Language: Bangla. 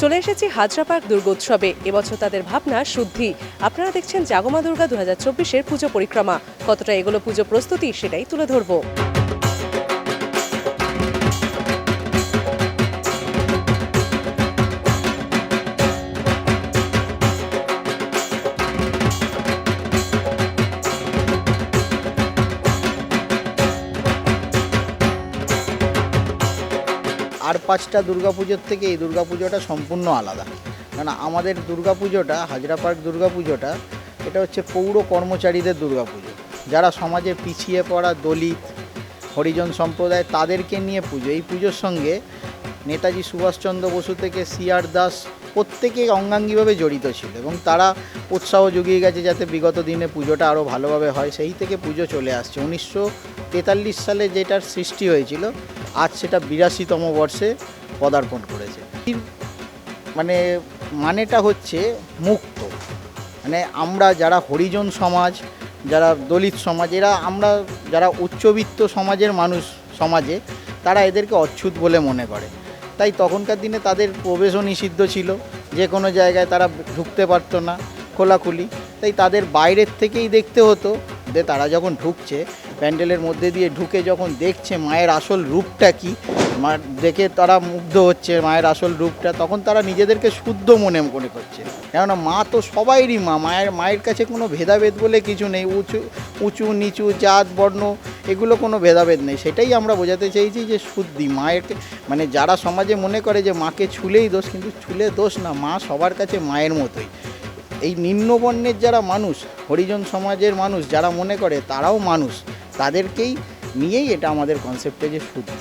চলে এসেছি হাজরা পার্ক দুর্গোৎসবে। এবছর তাদের ভাবনা শুদ্ধি। আপনারা দেখছেন জাগমা দুর্গা দু হাজার চব্বিশের পুজো পরিক্রমা। কতটা এগুলো পুজো প্রস্তুতি সেটাই তুলে ধরবো। আর পাঁচটা দুর্গাপুজোর থেকে এই দুর্গাপুজোটা সম্পূর্ণ আলাদা। কারণ আমাদের দুর্গাপুজোটা, হাজরা পার্ক দুর্গাপুজোটা, এটা হচ্ছে পৌর কর্মচারীদের দুর্গাপুজো। যারা সমাজে পিছিয়ে পড়া দলিত, হরিজন সম্প্রদায়, তাদেরকে নিয়ে পুজো। এই পুজোর সঙ্গে নেতাজি সুভাষচন্দ্র বসু থেকে সিআর দাস প্রত্যেকে অঙ্গাঙ্গিভাবে জড়িত ছিল এবং তারা উৎসাহ জুগিয়ে গেছে যাতে বিগত দিনে পুজোটা আরও ভালোভাবে হয়। সেই থেকে পুজো চলে আসছে। উনিশশো তেতাল্লিশ সালে যেটার সৃষ্টি হয়েছিল, আজ সেটা বিরাশিতম বর্ষে পদার্পণ করেছে। মানে মানেটা হচ্ছে মুক্ত। মানে আমরা যারা হরিজন সমাজ, যারা দলিত সমাজ, এরা আমরা যারা উচ্চবিত্ত সমাজের মানুষ সমাজে, তারা এদেরকে অচ্ছুত বলে মনে করে। তাই তখনকার দিনে তাদের প্রবেশও নিষিদ্ধ ছিল। যে কোনো জায়গায় তারা ঢুকতে পারতো না খোলাখুলি। তাই তাদের বাইরের থেকেই দেখতে হতো যে তারা যখন ঢুকছে, প্যান্ডেলের মধ্যে দিয়ে ঢুকে যখন দেখছে মায়ের আসল রূপটা কি, মা দেখে তারা মুগ্ধ হচ্ছে মায়ের আসল রূপটা, তখন তারা নিজেদেরকে শুদ্ধ মনে মনে করছে। কেননা মা তো সবাইরই মা, মায়ের মায়ের কাছে কোনো ভেদাভেদ বলে কিছু নেই। উঁচু উঁচু, নিচু, জাত, বর্ণ এগুলো কোনো ভেদাভেদ নেই। সেটাই আমরা বোঝাতে চাইছি যে শুদ্ধি মায়েরকে মানে যারা সমাজে মনে করে যে মাকে ছুলেই দোষ, কিন্তু ছুলে দোষ না, মা সবার কাছে মায়ের মতোই। এই নিম্নবর্ণের যারা মানুষ, হরিজন সমাজের মানুষ, যারা মনে করে তারাও মানুষ, তাদেরকেই নিয়েই এটা আমাদের কনসেপ্টে যে শুদ্ধি।